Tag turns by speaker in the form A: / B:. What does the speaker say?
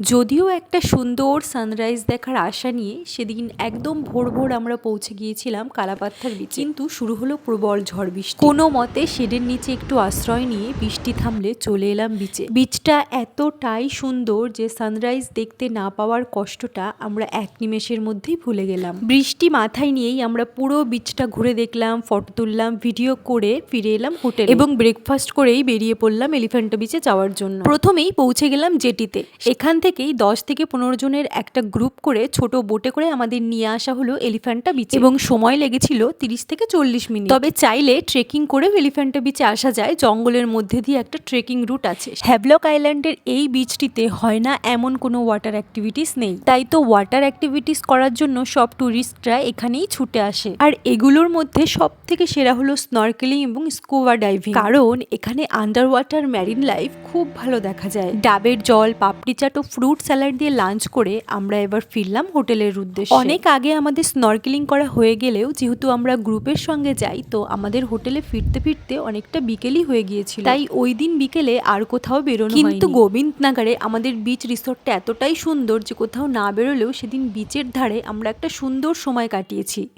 A: যদিও একটা সুন্দর সানরাইজ দেখার আশা নিয়ে সেদিন একদম ভোর ভোর আমরা পৌঁছে গিয়েছিলাম কালাপাত্থার বিচে কিন্তু শুরু হলো প্রবল ঝড় বৃষ্টি। কোনো মতে শেডের নিচে একটু আশ্রয় নিয়ে বৃষ্টি থামলে চলে এলাম বিচে বিচটা এতটাই সুন্দর যে সানরাইজ দেখতে না পাওয়ার কষ্টটা আমরা এক নিমেষের মধ্যেই ভুলে গেলাম। বৃষ্টি মাথায় নিয়েই আমরা পুরো বিচটা ঘুরে দেখলাম ফটো তুললাম ভিডিও করে ফিরে এলাম হোটেল। এবং ব্রেকফাস্ট করেই বেরিয়ে পড়লাম এলিফ্যান্টা বিচে যাওয়ার জন্য। প্রথমেই পৌঁছে গেলাম জেটিতে এখান থেকেই দশ থেকে পনেরো জনের একটা গ্রুপ করে ছোট বোটে করে আমাদের নিয়ে আসা হলো এলিফ্যান্টা বিচ এবং সময় লেগেছিল তিরিশ থেকে চল্লিশ মিনিট। তবে চাইলে ট্রেকিং করেও এলিফ্যান্টা বিচে আসা যায় জঙ্গলের মধ্যে দিয়ে একটা ট্রেকিং রুট আছে। হ্যাভলক আইল্যান্ডের এই বিচটিতে হয় না এমন কোনো ওয়াটার অ্যাক্টিভিটিস নেই। তাই তো ওয়াটার অ্যাক্টিভিটিস করার জন্য সব ট্যুরিস্টরা এখানেই ছুটে আসে। আর এগুলোর মধ্যে সব থেকে সেরা হলো স্নরকেলিং এবং স্কুবা ডাইভিং কারণ এখানে আন্ডার ওয়াটার ম্যারিন লাইফ খুব ভালো দেখা যায়। ডাবের জল পাপড়ি চাট ও ফ্রুট স্যালাড দিয়ে লাঞ্চ করে আমরা এবার ফিরলাম হোটেলের উদ্দেশ্যে। অনেক আগে আমাদের স্নরকেলিং করা হয়ে গেলেও যেহেতু আমরা গ্রুপের সঙ্গে যাই তো আমাদের হোটেলে ফিরতে ফিরতে অনেকটা বিকেলই হয়ে গিয়েছিল। তাই ওই দিন বিকেলে আর কোথাও বেরোনো কিন্তু গোবিন্দনাগারে আমাদের বিচ রিসোর্টটা এতটাই সুন্দর যে কোথাও না বেরোলেও সেদিন বিচের ধারে আমরা একটা সুন্দর সময় কাটিয়েছি।